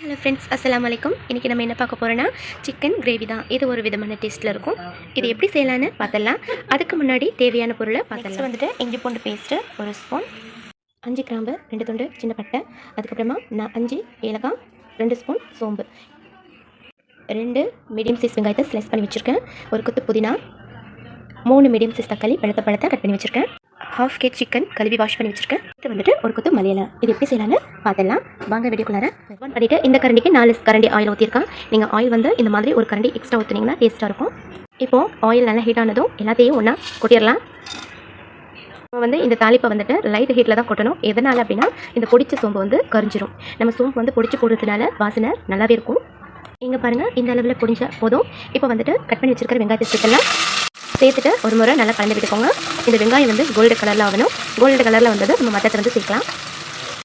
Hello friends அஸ்லாம் வலைக்கும் இன்றைக்கி நம்ம என்ன பார்க்க போகிறோன்னா சிக்கன் கிரேவி தான். இது ஒரு விதமான டேஸ்ட்டில் இருக்கும். இது எப்படி செய்யலான்னு பார்த்துடலாம். அதுக்கு முன்னாடி தேவையான பொருளை பார்த்துடலாம். வந்துட்டு இஞ்சி பூண்டு பேஸ்ட்டு ஒரு ஸ்பூன் அஞ்சு கிராம்பு ரெண்டு துண்டு சின்ன பட்டை. அதுக்கப்புறமா நான் அஞ்சு ஏலக்காய் ரெண்டு ஸ்பூன் சோம்பு. ரெண்டு மீடியம் சைஸ் வெங்காயத்தை ஸ்லைஸ் பண்ணி வச்சுருக்கேன். ஒரு கொத்து புதினா மூணு மீடியம் சைஸ் தக்காளி பழுத்த பழத்தை கட் பண்ணி வச்சுருக்கேன். ஹாஃப் கேக் சிக்கன் கழுவி வாஷ் பண்ணி வச்சிருக்கேன். இது வந்துட்டு ஒரு கொத்து மலையில இது எப்படி செய்யலான்னு பார்த்துடலாம். வாங்க வீடியோக்குள்ளார. ஒன் பண்ணிவிட்டு இந்த கரண்டிக்கு நாலு கரண்டி ஆயில் ஊற்றிருக்கேன் நீங்கள் ஆயில் வந்து இந்த மாதிரி ஒரு கரண்டி எக்ஸ்ட்ரா ஊற்றுனீங்கன்னா டேஸ்ட்டாக இருக்கும். இப்போது ஆயில் நல்லா ஹீட் ஆனதும் எல்லாத்தையும் ஒன்றா கொட்டிடலாம். நம்ம வந்து இந்த தாளிப்பை வந்துட்டு லைட் ஹீட்டில் தான் கொட்டணும். எதனால் அப்படின்னா இந்த பொடிச்ச சோம்பு வந்து கரிஞ்சிரும். நம்ம சோம்பு வந்து பொடிச்சு போடுறதுனால வாசனை நல்லாவே இருக்கும். இங்கே பாருங்கள் இந்த அளவில் பொடிஞ்ச போதும். இப்போ வந்துட்டு கட் பண்ணி வச்சுருக்கிற வெங்காயத்தை சேர்த்துலாம் சேர்த்துட்டு ஒரு முறை நல்லா கலந்து விட்டுக்கோங்க. இந்த வெங்காயம் வந்து கோல்டு கலரில் ஆகணும். கோல்டு கலரில் வந்தது நம்ம மட்டத்தை வந்து சேர்க்கலாம்.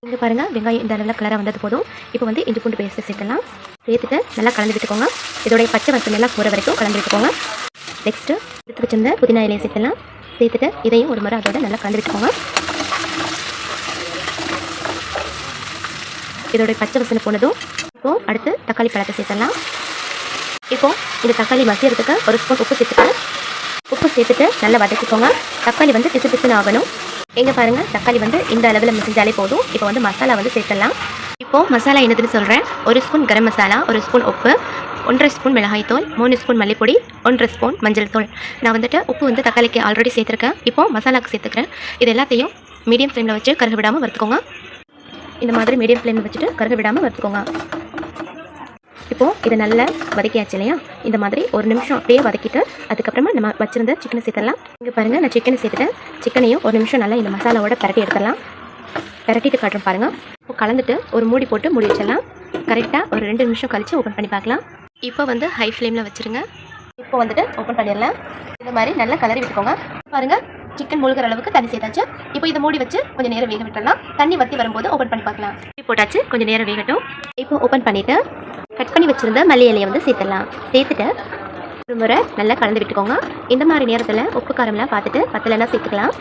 இங்கே பாருங்கள் வெங்காயம் இந்த அளவில் கலராக வந்தது போதும். இப்போ வந்து இஞ்சி பூண்டு பேஸ்ட்டு சேர்க்கலாம் சேர்த்துட்டு நல்லா கலந்து விட்டுக்கோங்க. இதோடைய பச்சை வசம் எல்லாம் போகிற வரைக்கும் கலந்து விட்டுக்கோங்க. நெக்ஸ்ட்டு எடுத்து வச்சிருந்த புதினா இலையை சேர்த்துலாம் சேர்த்துட்டு இதையும் ஒரு முறை அதோட நல்லா கலந்து விட்டுக்கோங்க. இதோடைய பச்சை வசனை போனதும் இப்போது அடுத்து தக்காளி பழத்தை சேர்த்துடலாம். இப்போது இந்த தக்காளி மசியறதுக்கு ஒரு ஸ்பூன் உப்பு சேர்த்துட்டு உப்பு சேர்த்துட்டு நல்லா வதக்கிக்கோங்க. தக்காளி வந்து பிசு பிசுன்னு ஆகணும். எங்கே பாருங்கள் தக்காளி வந்து இந்த அளவில் மசிஞ்சாலே போதும். இப்போ வந்து மசாலா வந்து சேர்த்துடலாம். இப்போது மசாலா என்னதுன்னு சொல்கிறேன் ஒரு ஸ்பூன் கரம் மசாலா ஒரு ஸ்பூன் உப்பு ஒன்றரை ஸ்பூன் மிளகாய்த்தூள் மூணு ஸ்பூன் மல்லிப்பொடி ஒன்றரை ஸ்பூன் மஞ்சள் தூள். நான் வந்துட்டு உப்பு வந்து தக்காளிக்கு ஆல்ரெடி சேர்த்துருக்கேன். இப்போது மசாலாவுக்கு சேர்த்துக்கிறேன். இது எல்லாத்தையும் மீடியம் ஃப்ளேமில் வச்சு கருக விடாமல் வறுத்துக்கோங்க. இந்த மாதிரி மீடியம் ஃப்ளேமில் வச்சுட்டு கருக விடாமல் வறுத்துக்கோங்க. இப்போது இதை நல்லா வதக்கியாச்சு இல்லையா? இந்த மாதிரி ஒரு நிமிஷம் அப்படியே வதக்கிட்டு அதுக்கப்புறமா நம்ம வச்சிருந்த சிக்கனை சேர்த்துடலாம். இங்கே பாருங்கள் நான் சிக்கனை சேர்த்துட்டேன். சிக்கனையும் ஒரு நிமிஷம் நல்லா இந்த மசாலாவோட பரட்டி எடுத்துடலாம். பரட்டிட்டு காட்டுறோம் பாருங்கள் இப்போ கலந்துட்டு ஒரு மூடி போட்டு மூடி வச்சிடலாம். கரெக்டாக ஒரு ரெண்டு நிமிஷம் கழித்து ஓப்பன் பண்ணி பார்க்கலாம். இப்போ வந்து ஹை ஃப்ளேமில் வச்சுருங்க. இப்போ வந்துட்டு ஓப்பன் பண்ணிடலாம். இந்த மாதிரி நல்லா கலரி விட்டுக்கோங்க. பாருங்கள் சிக்கன் முழுகிற அளவுக்கு தண்ணி சேர்த்தாச்சு. இப்போ இதை மூடி வச்சு கொஞ்சம் நேரம் வேக விட்டுடலாம். தண்ணி வத்தி வரும்போது ஓப்பன் பண்ணி பார்க்கலாம். போட்டாச்சு கொஞ்சம் நேரம் வேகட்டும். இப்போ ஓப்பன் பண்ணிவிட்டு கட் பண்ணி வச்சுருந்த மல்லி இலையை வந்து சேர்த்துடலாம். சேர்த்துட்டு ஒரு முறை நல்லா கலந்து விட்டுக்கோங்க. இந்த மாதிரி நேரத்தில் உப்பு காரம்லாம் பார்த்துட்டு பத்தலைனா சேர்த்துக்கலாம்.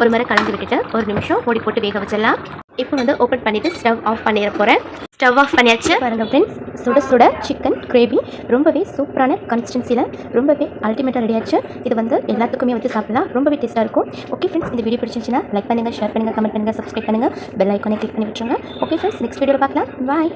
ஒரு முறை கலந்து விட்டுட்டு ஒரு நிமிஷம் மூடி போட்டு வேக வச்சிடலாம். இப்போ வந்து ஓப்பன் பண்ணிவிட்டு ஸ்டவ் ஆஃப் பண்ணிட போகிறேன் ஸ்டவ் ஆஃப் பண்ணியாச்சு. பாருங்கள் ஃப்ரெண்ட்ஸ் சுட சுட சிக்கன் கிரேவி ரொம்பவே சூப்பரான கன்சிஸ்டன்சியில் ரொம்பவே அல்டிமேட்டாக ரெடியாச்சு இது வந்து எல்லாத்துக்குமே வச்சு சாப்பிடலாம். ரொம்பவே டேஸ்ட்டாக இருக்கும். ஓகே ஃப்ரெண்ட்ஸ் இந்த வீடியோ பிடிச்சிருந்துச்சுன்னா லைக் பண்ணுங்கள் ஷேர் பண்ணுங்கள் கமெண்ட் பண்ணுங்கள் சப்ஸ்கிரைப் பண்ணுங்கள் பெல் ஐக்கானே கிளிக் பண்ணி விட்டுருங்க. ஓகே ஃப்ரெண்ட்ஸ் நெக்ஸ்ட் வீடியோவில் பார்க்கலாம். பாய்